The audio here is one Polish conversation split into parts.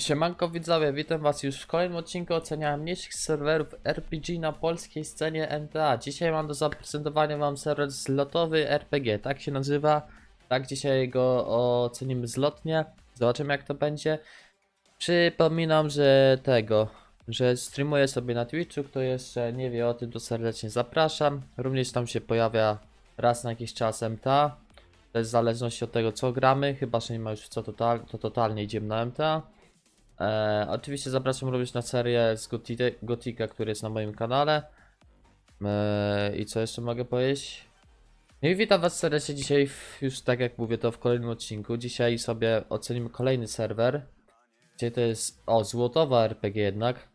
Siemanko widzowie, witam was już w kolejnym odcinku oceniania mniejszych serwerów RPG na polskiej scenie NTA. Dzisiaj mam do zaprezentowania wam serwer zlotowy RPG, tak się nazywa. Tak, dzisiaj go ocenimy zlotnie, zobaczymy jak to będzie. Przypominam, że tego, że streamuję sobie na Twitchu, kto jeszcze nie wie o tym, to serdecznie zapraszam. Również tam się pojawia raz na jakiś czas MTA. To jest w zależności od tego co gramy, chyba że nie ma już co total, to totalnie idziemy na MTA. E, oczywiście zapraszam również na serię z Gotika, który jest na moim kanale. E, I co jeszcze mogę powiedzieć? No i witam was serdecznie dzisiaj, w, już tak jak mówię to w kolejnym odcinku. Dzisiaj sobie ocenimy kolejny serwer. Dzisiaj to jest, o, złotowa RPG jednak.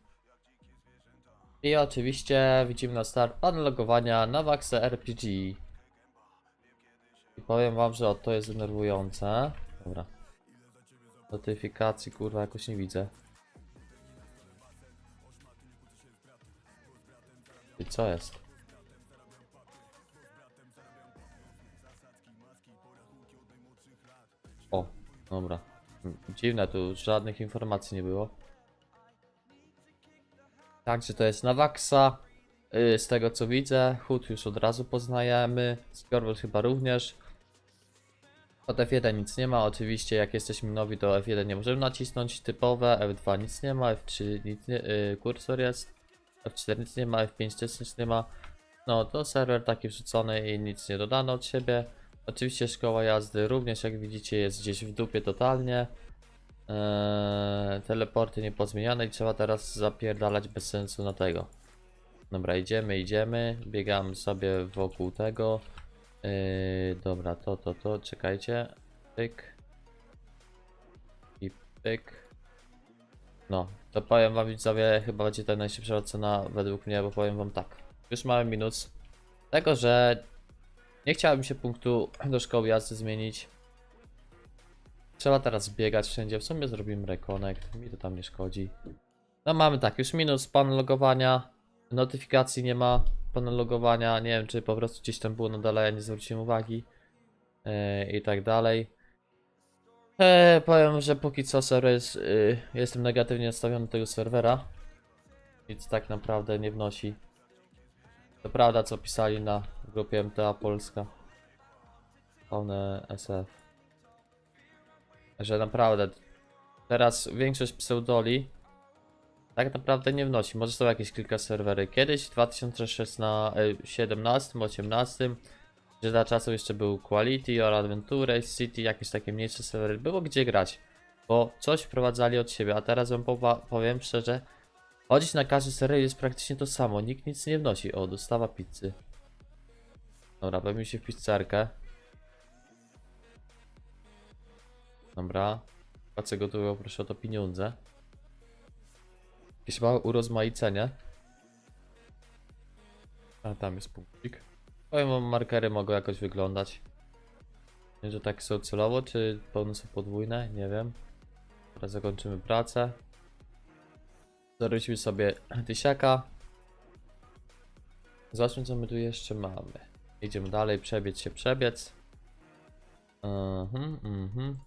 I oczywiście widzimy na start pan logowania na Waxa RPG. I powiem wam, że o, to jest denerwujące. Dobra. Notyfikacji kurwa jakoś nie widzę. I co jest? O, dobra. Dziwne, tu żadnych informacji nie było. Także to jest Nawaxa. Yy, Z tego co widzę, Hood już od razu poznajemy. Skorwel chyba również. Od F1 nic nie ma, oczywiście jak jesteśmy nowi to F1 nie możemy nacisnąć, typowe, F2 nic nie ma, F3 nic nie, yy, kursor jest, F4 nic nie ma, F5 też nic nie ma. No to serwer taki wrzucony i nic nie dodano od siebie. Oczywiście szkoła jazdy również jak widzicie jest gdzieś w dupie totalnie. Eee, teleporty niepozmieniane i trzeba teraz zapierdalać bez sensu na tego. Dobra, idziemy, idziemy, biegamy sobie wokół tego. Yy, dobra, to, to, to, czekajcie. Pyk. I pyk. No, to powiem wam widzowie, chyba będzie to najszybsza ocena według mnie, bo powiem wam tak. Już mamy minus tego, że nie chciałbym się punktu do szkoły jazdy zmienić. Trzeba teraz biegać wszędzie, w sumie zrobimy reconnect, mi to tam nie szkodzi. No mamy tak, już minus pan logowania, notyfikacji nie ma, pana logowania, nie wiem czy po prostu gdzieś tam było na dole, ja nie zwróciłem uwagi e, i tak dalej. E, powiem, że póki co serwer jest, y, jestem negatywnie nastawiony do tego serwera, nic tak naprawdę nie wnosi. To prawda co pisali na grupie MTA Polska, pełne SF, że naprawdę teraz większość pseudoli tak naprawdę nie wnosi. Może są jakieś kilka serwery. Kiedyś w 2017, 18, że za czasów jeszcze był Quality or Adventure, City, jakieś takie mniejsze serwery. Było gdzie grać, bo coś wprowadzali od siebie. A teraz wam powiem szczerze, chodzić na każdy serwer jest praktycznie to samo. Nikt nic nie wnosi. O, dostawa pizzy. Dobra, bawimy się w pizzerkę. Dobra. Płacę gotowe, proszę o to pieniądze. Jakieś małe urozmaicenie. A tam jest punkcik. Powiem wam, markery mogą jakoś wyglądać. Nie że tak są celowo, czy pełne są podwójne, nie wiem. Teraz zakończymy pracę. Zarysimy sobie tysiaka. Zobaczmy co my tu jeszcze mamy. Idziemy dalej, przebiec się, przebiec. Mhm, mhm.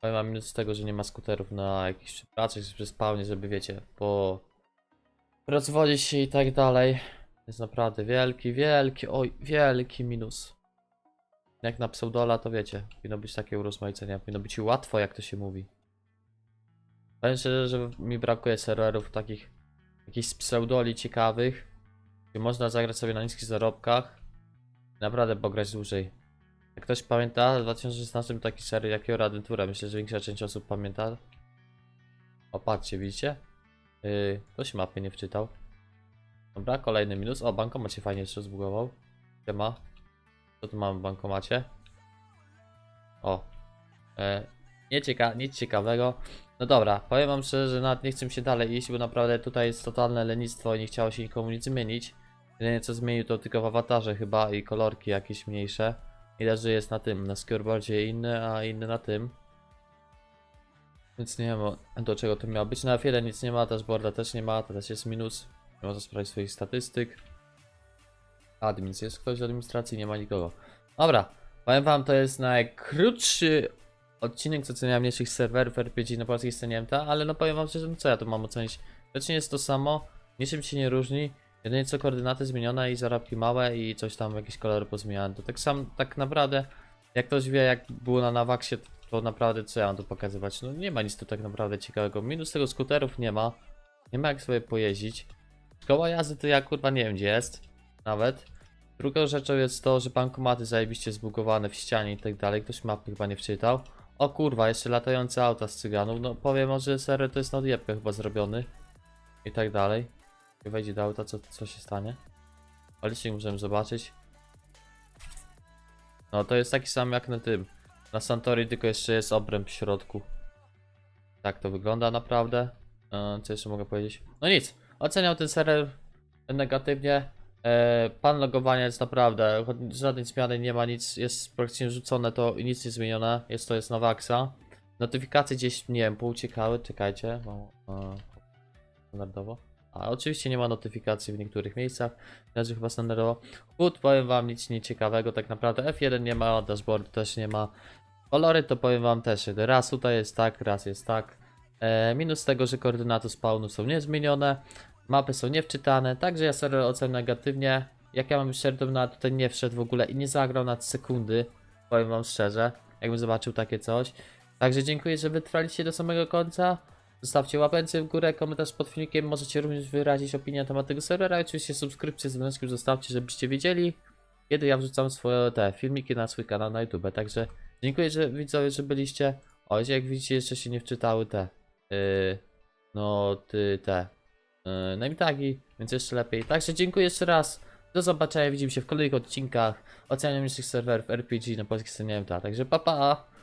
Powiem wam minus z tego, że nie ma skuterów na jakichś pracach przy spawnie, żeby wiecie, po rozwodzić się i tak dalej. Jest naprawdę wielki, wielki, oj, wielki minus. Jak na pseudola to wiecie, powinno być takie urozmaicenie, powinno być łatwo jak to się mówi. Powiem szczerze, że mi brakuje serwerów takich, jakichś pseudoli ciekawych, gdzie można zagrać sobie na niskich zarobkach. Naprawdę pograć dłużej. Jak ktoś pamięta, w 2016 taki serii jakiego Aventura, myślę, że większa część osób pamięta. O, patrzcie, widzicie? Yy, ktoś mapy nie wczytał. Dobra, kolejny minus. O, bankomat się fajnie jeszcze zbugował. ma? Co tu mamy w bankomacie? O. E, nie cieka nic ciekawego. No dobra, powiem wam szczerze, że nawet nie chcę się dalej iść, bo naprawdę tutaj jest totalne lenistwo i nie chciało się nikomu nic zmienić. Jedynie co zmienił to tylko w awatarze chyba i kolorki jakieś mniejsze. Widać, że jest na tym, na scoreboardzie inny, a inny na tym. Więc nie wiem do czego to miało być. Na F1 nic nie ma, dashboarda też nie ma, teraz jest minus. Nie można sprawdzić swoich statystyk. Admin, jest ktoś z administracji? Nie ma nikogo. Dobra, powiem wam, to jest najkrótszy odcinek z oceniania mniejszych serwerów RPG na polskiej scenie MTA, ale no powiem wam szczerze, no co ja tu mam ocenić? Rzecznie jest to samo, niczym się nie różni, jedynie co koordynaty zmienione i zarobki małe i coś tam, jakieś kolory pozmieniane. To tak sam, tak naprawdę, jak ktoś wie jak było na Navaxie, to naprawdę co ja mam tu pokazywać? No nie ma nic tu tak naprawdę ciekawego. Minus tego skuterów nie ma, nie ma jak sobie pojeździć. Szkoła jazdy to ja kurwa nie wiem gdzie jest, nawet. Drugą rzeczą jest to, że bankomaty zajebiście zbugowane w ścianie i tak dalej. Ktoś mapy chyba nie wczytał. O kurwa, jeszcze latające auta z cyganów. No powiem może serio to jest na odjebkę chyba zrobiony. I tak dalej. Jak wejdzie do auta, co, co się stanie? O licznik możemy zobaczyć. No to jest taki sam jak na tym. Na Santori tylko jeszcze jest obręb w środku. Tak to wygląda naprawdę. E, Co jeszcze mogę powiedzieć? No nic. Oceniał ten serial negatywnie. E, pan logowania jest naprawdę, żadnej zmiany nie ma, nic jest praktycznie rzucone to i nic nie zmienione. Jest to jest Novaxa. Notyfikacje gdzieś, nie wiem, pouciekały, czekajcie. Mam, e, standardowo. A oczywiście nie ma notyfikacji w niektórych miejscach, leży chyba standardowo. HUD powiem wam nic nieciekawego tak naprawdę. F1 nie ma, dashboard też nie ma. Kolory to powiem wam też, raz tutaj jest tak, raz jest tak. E, minus tego, że koordynaty spawnu są niezmienione. Mapy są niewczytane, także ja serial oceniam negatywnie. Jak ja mam bym na tutaj nie wszedł w ogóle i nie zagrał nad sekundy. Powiem wam szczerze, jakbym zobaczył takie coś. Także dziękuję, że wytrwaliście do samego końca. Zostawcie łapencję w górę, komentarz pod filmikiem. Możecie również wyrazić opinię na temat tego serwera. I oczywiście subskrypcję z dzwoneczkiem zostawcie, żebyście wiedzieli, kiedy ja wrzucam swoje te filmiki na swój kanał na YouTube. Także dziękuję, że widzowie, że byliście. O, jak widzicie, jeszcze się nie wczytały te. Yy, no, ty, te yy, tagi, więc jeszcze lepiej. Także dziękuję jeszcze raz. Do zobaczenia, widzimy się w kolejnych odcinkach. Oceniam jeszcze serwerów RPG na polskiej scenie. Także pa pa!